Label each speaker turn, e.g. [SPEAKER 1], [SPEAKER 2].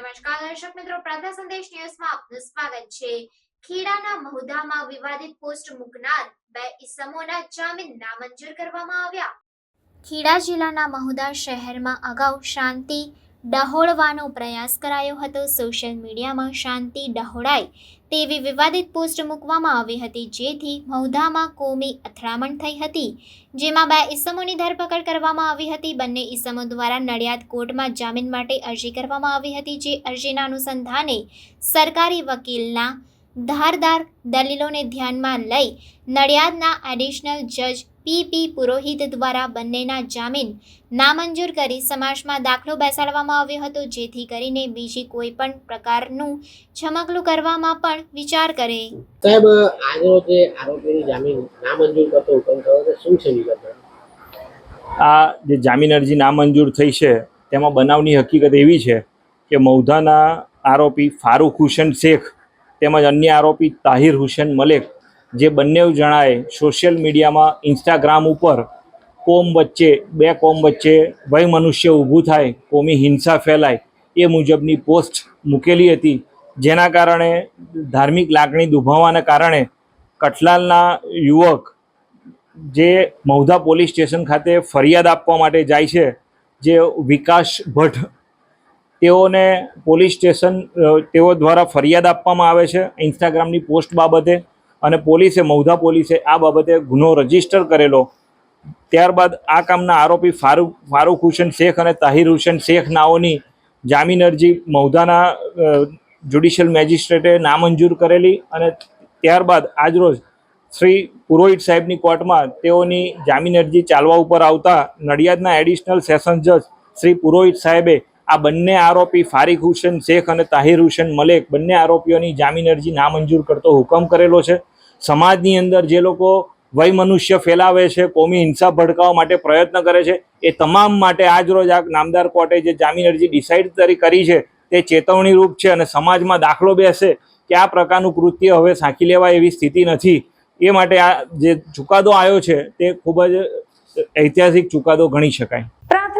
[SPEAKER 1] નમસ્કાર, દર્શક મિત્રો પ્રાર્થના સંદેશ ન્યૂઝમાં આપનું સ્વાગત છે. ખેડાના મહુધામાં વિવાદિત પોસ્ટ મૂકનાર બે ઇસમોના જામીન નામંજૂર કરવામાં આવ્યા. ખેડા જિલ્લાના મહુધા શહેરમાં અગાઉ શાંતિ ડહોળવાનો પ્રયાસ કરાયો હતો. સોશિયલ મીડિયામાં શાંતિ ડહોળાય તેવી વિવાદિત પોસ્ટ મૂકવામાં આવી હતી. જેથી મહુધામાં કોમી અથડામણ થઈ હતી. જેમાં બે ઇસમોની ધરપકડ કરવામાં આવી હતી. બંને ઇસમો દ્વારા નડિયાદ કોર્ટમાં જામીન માટે અરજી કરવામાં આવી હતી. જે અરજીના અનુસંધાને સરકારી વકીલના ધારદાર દલીલોને ધ્યાનમાં લઈ નડિયાદના એડિશનલ જજ પી પી પુરોહિત દ્વારા બંનેના જામીન નામંજૂર કરી સમાજમાં દાખલો બેસાડવામાં આવ્યો હતો જેથી કરીને બીજી કોઈ પણ પ્રકારનું છમકલું કરવામાં પણ વિચાર કરે.
[SPEAKER 2] સાહેબ આજનો જે આરોપીની જામીન નામંજૂર કરતો હુકમ થયો છે શું છે વિગત
[SPEAKER 3] આ જે જામીન અરજી નામંજૂર થઈ છે તેમાં બનાવની હકીકત એવી છે કે મૌધાના આરોપી ફારૂક હુસેન શેખ તેમજ અન્ય આરોપી તાહિર હુસેન મલેક, જે બંને જણાએ સોશિયલ મીડિયામાં ઇન્સ્ટાગ્રામ ઉપર કોમ વચ્ચે, બે કોમ વચ્ચે વય મનુષ્ય ઊભું થાય, કોમી હિંસા ફેલાય, એ મુજબની પોસ્ટ મૂકેલી હતી. જેના કારણે ધાર્મિક લાગણી દુભાવવાના કારણે કઠલાલના યુવક, જે મૌધા પોલીસ સ્ટેશન ખાતે ફરિયાદ આપવા માટે જાય છે, જે વિકાસ ભટ્ટ તેઓને પોલીસ સ્ટેશન તેઓ દ્વારા ફરિયાદ આપવામાં આવે છે ઇન્સ્ટાગ્રામની પોસ્ટ બાબતે અને પોલીસે, મૌધા પોલીસે આ બાબતે ગુનો રજિસ્ટર કરેલો. ત્યારબાદ આ કામના આરોપી ફારૂક ફારૂક હુસેન શેખ અને તાહિર હુસેન શેખ નાઓની જામીન અરજી મૌધાના જ્યુડિશિયલ મેજિસ્ટ્રેટે નામંજૂર કરેલી અને ત્યારબાદ આજરોજ શ્રી પુરોહિત સાહેબની કોર્ટમાં તેઓની જામીન અરજી ચાલવા ઉપર આવતા નડિયાદના એડિશનલ સેશન જજ શ્રી પુરોહિત સાહેબે આ બંને આરોપી ફારિક હુસેન શેખ અને તાહિર હુસેન મલેક બંને આરોપીઓની જામીન અરજી નામંજૂર કરતો હુકમ કરેલો છે. સમાજની અંદર જે લોકો વય મનુષ્ય ફેલાવે છે, કોમી હિંસા ભડકાવવા માટે પ્રયત્ન કરે છે, એ તમામ માટે આજરોજ આ નામદાર કોર્ટે જે જામીન અરજી ડિસાઇડ તરી કરી છે, તે ચેતવણી રૂપ છે અને સમાજમાં દાખલો બેસે કે આ પ્રકારનું કૃત્ય હવે સાંકી લેવાય એવી સ્થિતિ નથી. એ માટે આ જે ચુકાદો આવ્યો છે, તે ખૂબ જ ઐતિહાસિક ચુકાદો ગણી શકાય.